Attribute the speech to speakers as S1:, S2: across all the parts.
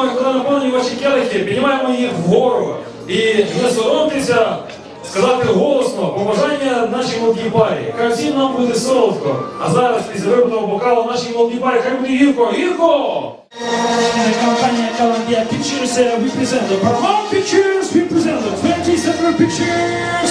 S1: вип'ємо, коли наповнені ваші келихи, піднімаємо їх вгору. І не соромтеся сказати голосно побажання нашій молодій парі. Хай всім нам буде солодко. А зараз після випитого бокалу нашій молодій парі хай буде гірко. Гірко!
S2: Компанія Columbia Pictures uh, represent the Paramount Pictures represent the 20th Century Pictures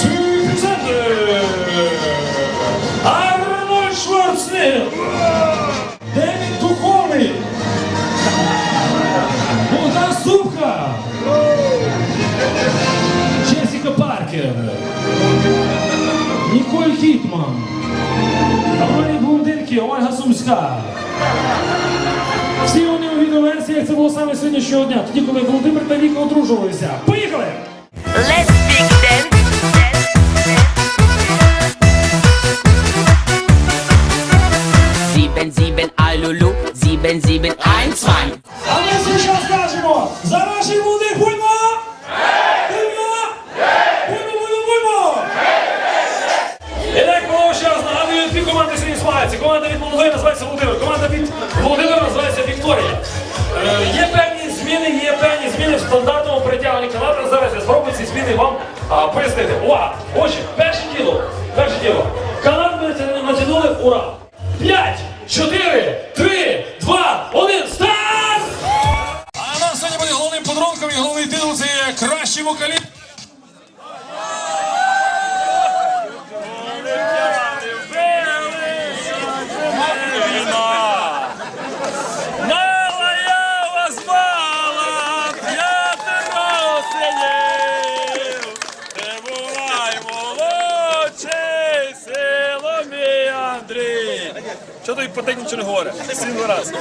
S2: Джесіка Ніколь Кітман, Ролі Блондинки, Ольга Сумська. Всі вони у відеоверсіях це було саме сьогоднішнього дня, тоді, коли Володимир та Віка одружувалися. Поїхали!
S1: Змагаються. Команда від Молодої називається Володимир, команда від Володимира називається Вікторія. Е, є певні зміни, є певні зміни в стандартному притягуванні канату. Зараз я спробую ці зміни вам пояснити. Увага! Отже, перше діло, перше діло. Канат ми натя- натягнули, ура! П'ять, чотири, три, два, один, старт! А нам сьогодні буде головним подарунком і головний титул це є кращий вокаліст.
S3: Мала я вас мала, п'ятеро синів, ти бувай молодший, село мій Андрій. Що той потек нічого не? Сім раз.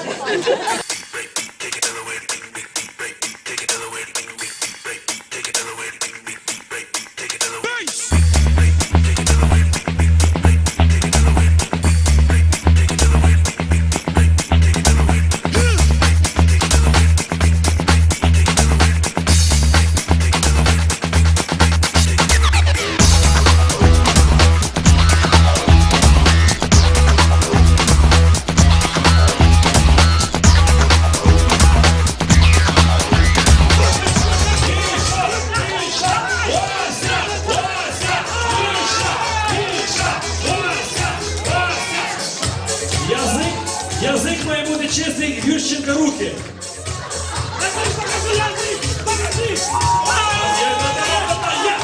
S2: Чистий, Ющенка руки.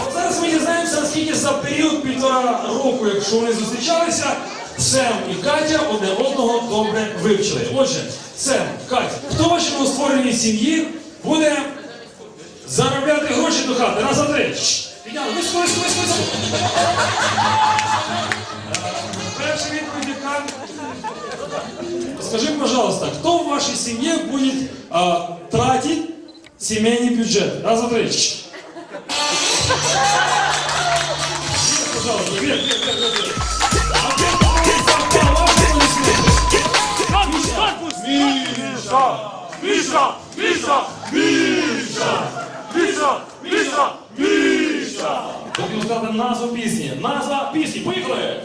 S2: От Зараз ми дізнаємося, наскільки за період півтора року, якщо вони зустрічалися, Сем і Катя одне одного добре вивчили. Отже, Сем, Катя, хто в вашій новоствореній сім'ї буде заробляти гроші до хати? Раз, два, три. Шш. Підняли. Високо, високо, високо, високо. Перша відповідь яка? Скажи, пожалуйста, кто в вашей семье будет а, тратить семейный бюджет? Раз, два, три. Чш. Пожалуйста, вверх, вверх, вверх, вверх, вверх. А вверх, вверх,
S1: Назву пісні. Назва пісні. Поїхали!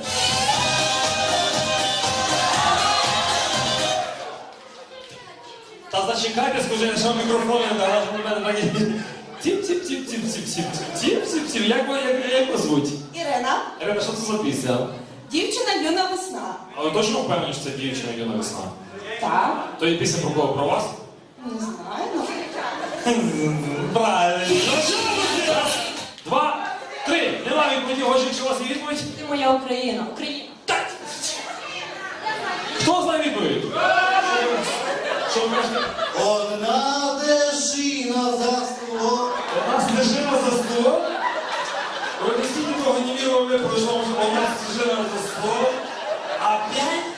S1: Та зачекайте, скажи, що мікрофон не мене такі... тіп тіп тіп тіп тіп тіп тіп тіп тіп Як ви як, вас звуть?
S4: Ірина,
S1: Ірина, що це за пісня?
S4: дівчина юна весна.
S1: А ви точно впевнені, що це дівчина юна весна?
S4: Так,
S1: То є пісня про кого? Про вас?
S4: не знаю. ну.
S1: Правильно. Раз, два. Нема відповіді, Гошик, що у вас є відповідь?
S4: Ти моя Україна. Україна.
S1: Так. Хто знає відповідь? Що ви кажете?
S5: Одна дежина за скло.
S1: Одна стежина за скло. Ви стільки того не вірили, пройшло вже одна стежина за скло. А тут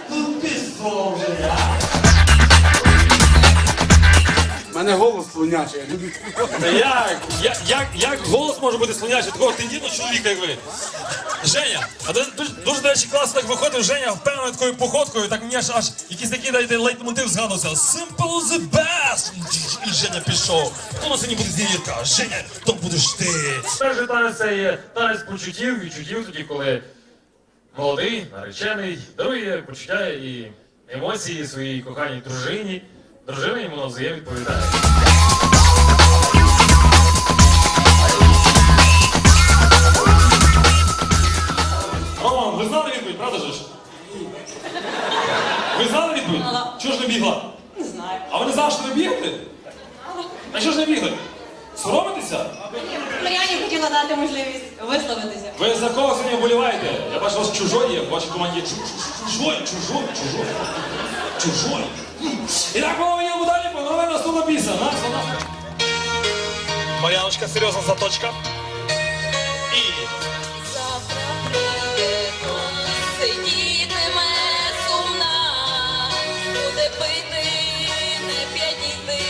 S5: мене голос слонячий, я люблю.
S1: Та як? Як, як, як голос може бути слонячий такого тендітного чоловіка, як ви? Женя, а дуже, дуже, дуже до речі, класно так виходив Женя впевненою такою походкою, так мені аж, аж якийсь такий дайте, лейтмотив згадувався. Simple the best! І Женя пішов. Хто на сьогодні буде зірка? Женя, то будеш ти. Перший танець це є танець почуттів, відчуттів тоді, коли молодий, наречений, дарує почуття і емоції своїй коханій дружині.
S6: Дружина йому назає відповідає. Роман, ви знали відповідь, правда ж? Ви знали відповідь? Чого ж не бігла?
S4: Не знаю.
S6: А ви не знали, що не бігти? А чого ж не бігли? Соромитеся?
S4: Мар'яні хотіла дати можливість висловитися.
S6: Ви за кого сьогодні вболіваєте? Я бачу, у вас чужой є, в вашій команді є чу- чу- чужой, чужой, чужой. Чужой. І так ми їдемо далі, панове, наступна пісня. Нас вона. Мар'яночка, серйозна заточка. І.
S7: Завтра прийде, сидітиме сумна, буде пити, не п'яніти.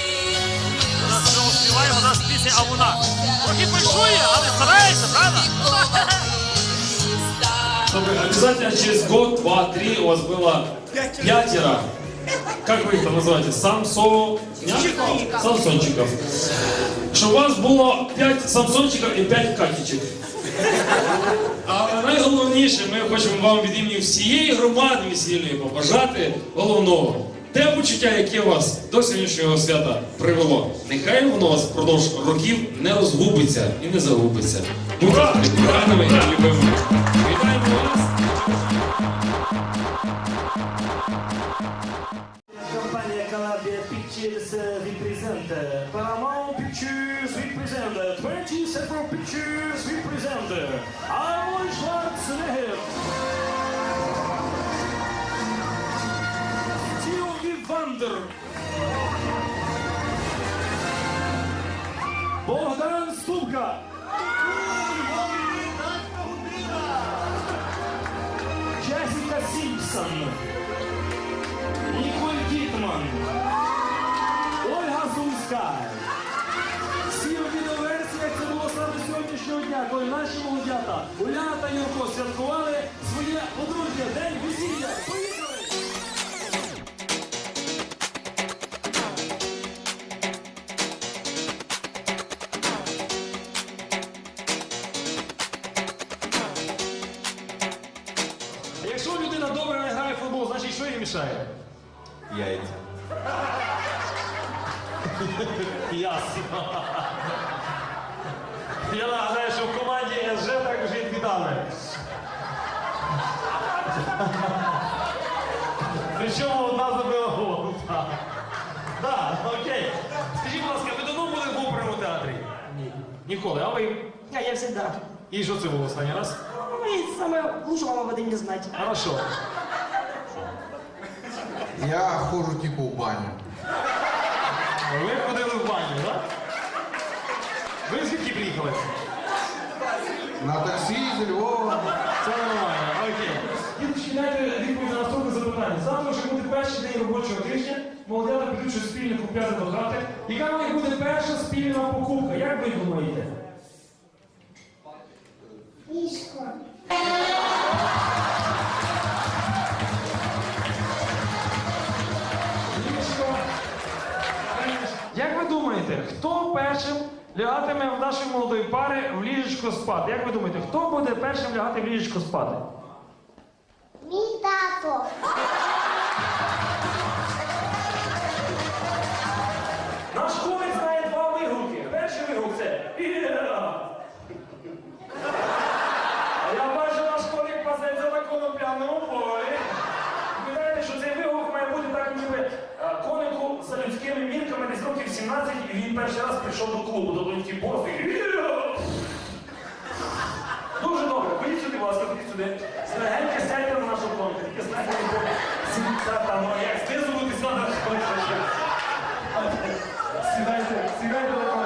S8: Співаємо зараз пісня а вона. Трохи фальшує,
S6: обязательно через год, два, три у вас было пятеро. Как вы их там называете? Самсо... Самсончиков. Щоб у вас було 5 самсончиків і 5 катічок. А найголовніше, ми хочемо вам від імені всієї громади весільної побажати головного. Те почуття, яке вас до сьогоднішнього свята привело, нехай воно вас впродовж років не розгубиться і не загубиться. Будьте гарними і любими. Вітаємо вас!
S1: Компания Calabria Pictures uh, represent uh, Paramount Pictures represent uh, 20 Central Pictures represent uh, Arnold Schwarzenegger Stevie Wonder Богдан Ступка Симпсон Ніколь Кітман, Ольга Сумська. Всі відеоверсіях це було саме сьогоднішнього дня, коли наші молодята Уляна та Юрко святкували своє подружжя, день весілля. А Якщо людина добре не грає в футбол, значить що їй мішає?
S5: Яйця.
S1: Ясно. Я нагадаю, що в команді СЖ також є дві дами. Причому одна забила гол. Так, да, окей. Скажіть, будь ласка, ви давно були в оперному театрі? Ні. Ніколи, а ви?
S9: Я всегда.
S1: І що це було останній раз?
S9: Ну и самое лучше вам об этом не знать.
S1: Хорошо.
S5: Я ходжу типу в баню.
S1: Ви ходили в баню, так? Ви звідки приїхали?
S5: На таксі з Львова.
S1: Це нормально, окей. Діточки, дайте відповідь на наступне запитання. Завтра може бути перший день робочого тижня, молодята підуть щось спільне купляти до хати. Яка в них буде перша спільна покупка? Як ви думаєте? Лягатиме в нашої молодої пари в ліжечко спати? Як ви думаєте, хто буде першим лягати в ліжечко спати?
S10: Мій тато.
S1: Наш комік знає два вигуки. Перший вигук це «Іра». А я бачу, наш комік пасеться на конопляному полі. такими мірками десь років 17, і він перший раз прийшов до клубу, до доньки босу і... Дуже добре, ходіть сюди, будь ласка, ходіть сюди. Легенько сядьте на нашу планку. Тільки знаєте, як знизу, ти сюди. Сідайте, сідайте на